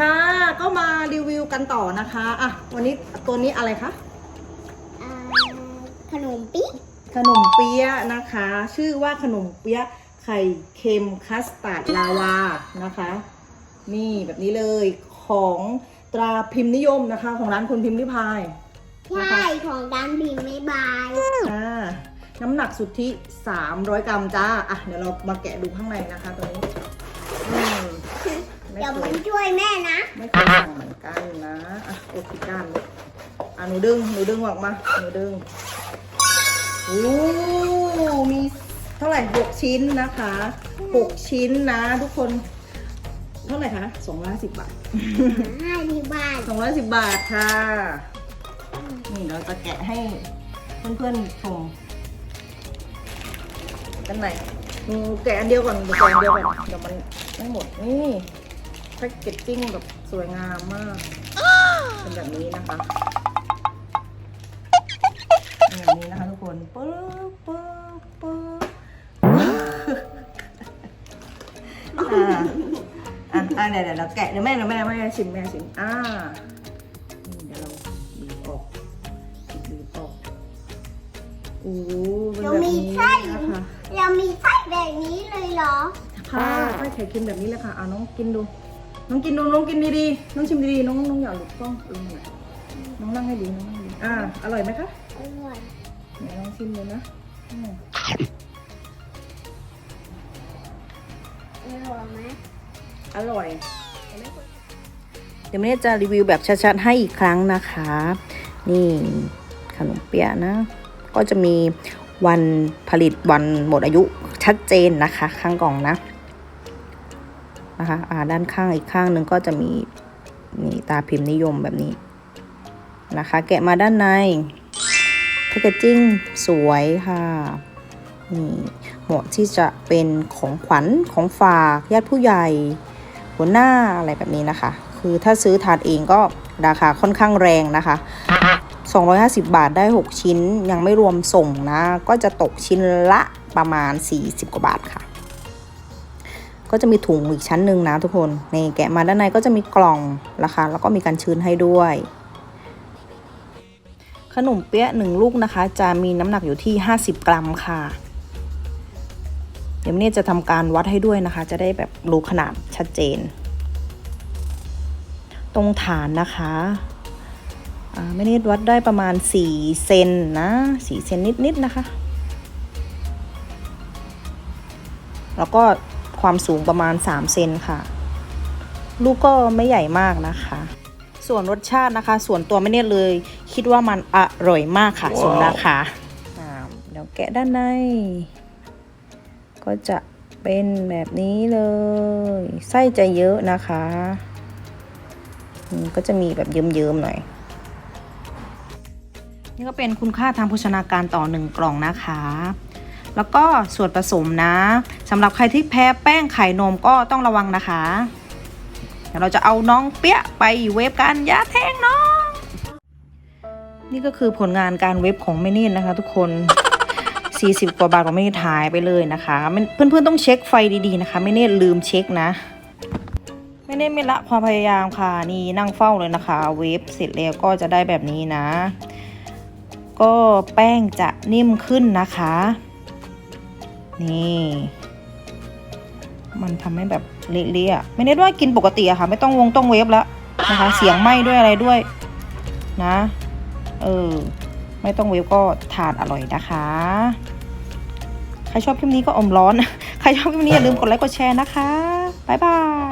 ค่ะ ก็มารีวิวกันต่อนะคะอะวันนี้ตัวนี้อะไรคะ อ่าขนมปิ๊กขนมเปี๊ยะนะคะ ชื่อว่าขนมเปี๊ยะไข่เค็มคัสตาร์ดลาวานะคะ นี่แบบนี้เลยของตราพิมพ์นิยมนะคะ ของร้านคุณพิมพ์ริพายใช่ของดันบีมไม่บายอ่าน้ำหนักสุทธิ 300 กรัมจ้า อะ เดี๋ยวเรามาแกะดูข้างในนะคะตัวนี้ อืมไม่เดี๋ยวเคมัยนช่วยแม่นะไม่เคยสั่งเหมือนกันนะอะโอเคกันอะหนูดึงหนูดึงออกมาหนูดึงโอ้มีเท่าไหร่หกชิ้นนะคะหกชิ้นนะ ทุกคน เท่าไหร่คะสองร้อยสิบบาท ให้ที่บ้านสองร้อยสิบบาทค่ะ นี่เราจะแกะให้เพื่อนๆชมกันไหนหนูแกะอันเดียวก่อนเดี๋ยวแกะอันเดียวก่อนเดี๋ยวมันไม่หมดนี่แพ็กเกจจิ้งแบบสวยงามมาก เป็นแบบนี้นะคะเป็นแบบนี้นะคะทุกคนปึ๊บปึ๊บปึ๊บอ่าอะอะเดี๋ยวเดี๋ยวเราแกะเดี๋ยวแม่เดี๋ยวแม่แม่ชิมแม่ชิมอ่านี่เดี๋ยวเราบีบออกบีบออกโอ้โหเป็นแบบนี้นะคะเรามีไส้แบบนี้เลยเหรอ ค่ะไส้ไข่เค็มแบบนี้เลยค่ะเอาน้องกินดู น้องกินดูน้องกินดีๆ น้องชิมดีๆ น้องน้องอย่าหลุดกล้องเออนั่นแหละน้องนั่งให้ดีน้องนั่งให้ดีอ่า อร่อยไหมคะอร่อยไหนลองชิมเลยนะอืมอร่อยไหมอร่อย เดี๋ยวแม่จะรีวิวแบบชัดๆ ให้อีกครั้งนะคะ นี่ขนมเปี๊ยะนะ ก็จะมีวันผลิตวันหมดอายุชัดเจนนะคะ ข้างกล่องนะ นะคะอ่าด้านข้างอีกข้างหนึ่งก็จะมีนี่ตาพิมพ์นิยมแบบนี้นะคะ แกะมาด้านในแพคเกจจิ้งสวยค่ะนี่เหมาะที่จะเป็นของขวัญของฝากญาติผู้ใหญ่หัวหน้าอะไรแบบนี้นะคะ คือถ้าซื้อทานเองก็ราคาค่อนข้างแรงนะคะ 250 บาทได้ 6 ชิ้นยังไม่รวมส่งนะ ก็จะตกชิ้นละประมาณ 40 กว่าบาทค่ะ ก็จะมีถุงอีกชั้นหนึ่งนะทุกคนในแกะมาด้านในก็จะมีกล่องราคาแล้วก็มีการชื้นให้ด้วย ขนมเปี๊ยะหนึ่งลูกนะคะ จะมีน้ำหนักอยู่ที่ 50 กรัมค่ะ เดี๋ยวเนี่ยจะทำการวัดให้ด้วยนะคะ จะได้แบบรู้ขนาดชัดเจน ตรงฐานนะคะอ่าไม่นิดวัดได้ประมาณ 4 เซนนะ 4 เซนนิดๆนะคะ แล้วก็ ความสูงประมาณ 3 เซนค่ะ ลูกก็ไม่ใหญ่มากนะคะ ส่วนรสชาตินะคะ ส่วนตัวไม่เนี่ยเลย คิดว่ามันอร่อยมากค่ะสมราคาอ่าเดี๋ยวแกะด้านใน ก็จะเป็นแบบนี้เลย ไส้จะเยอะนะคะอืมก็จะมีแบบเยิ้มๆหน่อย นี่ก็เป็นคุณค่าทางโภชนาการต่อหนึ่งกล่องนะคะ แล้วก็ส่วนผสมนะสำหรับใครที่แพ้แป้งไข่นมก็ต้องระวังนะคะเดี๋ยวเราจะเอาน้องเปี้ยไปเวฟกันยาแทงน้อง นี่ก็คือผลงานการเวฟของแม่นิดนะคะ ทุกคน 40 กว่าบาทของแม่นิดหายไปเลยนะคะเพื่อนๆต้องเช็คไฟดีๆนะคะไม่เน่ลืมเช็คนะไม่เน่ไม่ละความพยายามค่ะนี่นั่งเฝ้าเลยนะคะ เวฟเสร็จแล้วก็จะได้แบบนี้นะ ก็แป้งจะนิ่มขึ้นนะคะ นี่ มันทำให้แบบเละๆไม่ได้ว่ากินปกติอะค่ะ ไม่ต้องวงต้องเวฟแล้วนะคะ เสียงไหม้ด้วยอะไรด้วย นะ เออ ไม่ต้องเวฟก็ทานอร่อยนะคะ ใครชอบคลิปนี้ก็อมร้อน ใครชอบคลิปนี้อย่าลืมกดไลค์กดแชร์นะคะ บ๊ายบาย